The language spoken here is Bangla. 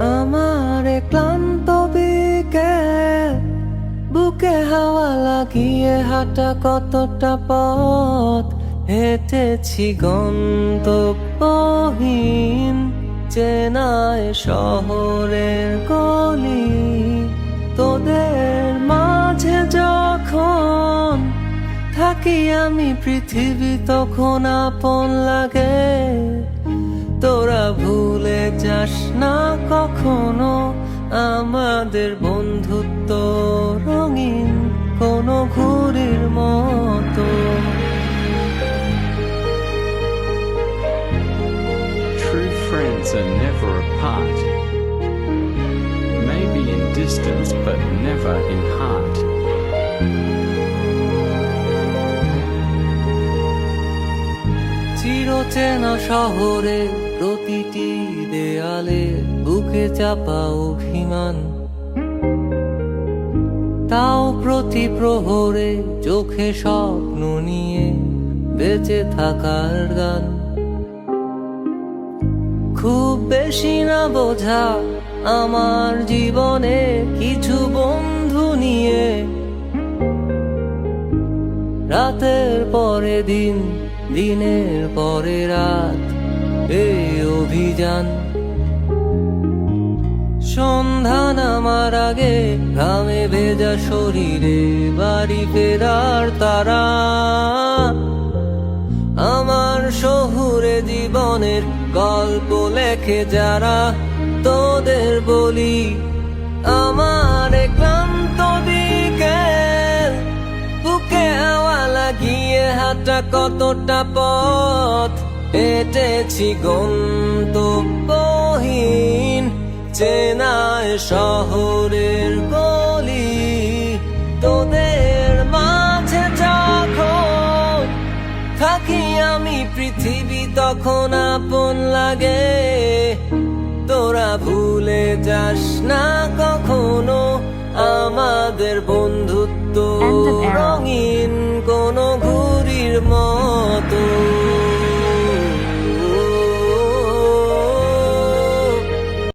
আমার ক্লান্ত বিকেল বুকে হাওয়া লাগিয়ে হাঁটা কতটা পথ? হেঁটেছি গন্তব্যহীন। চেনায় শহরের গলি, তোদের মাঝে যখন থাকি আমি পৃথিবী, তখন আপন লাগে। তোরা ভুলে যাস না কখনো আমাদের friends are never apart. Maybe in distance, but never in heart. চিরচেনা শহরে প্রতিটি দেয়ালে বুকে চাপা অভিমান তাও প্রতি প্রহরে চোখে স্বপ্ন নিয়ে বেঁচে থাকার গান খুব বেশি না বোঝা আমার জীবনে কিছু বন্ধু নিয়ে। রাতের পরে দিন, দিনের পরে রাত এই অভিযান। সন্ধ্যা নামার আগে ঘামে ভেজা শরীরে বাড়ি ফেরার তারা। জীবনের গল্প লেখে যারা, তোদের বলি আমার ক্লান্ত বিকেল। বুকে হাওয়া লাগিয়ে হাঁটা কতটা পথ? হেঁটেছি গন্তব্যহীন চেনায় শহরের আমি পৃথিবী তখন আপন লাগে। তোরা ভুলে যাস না কখনো আমাদের বন্ধু।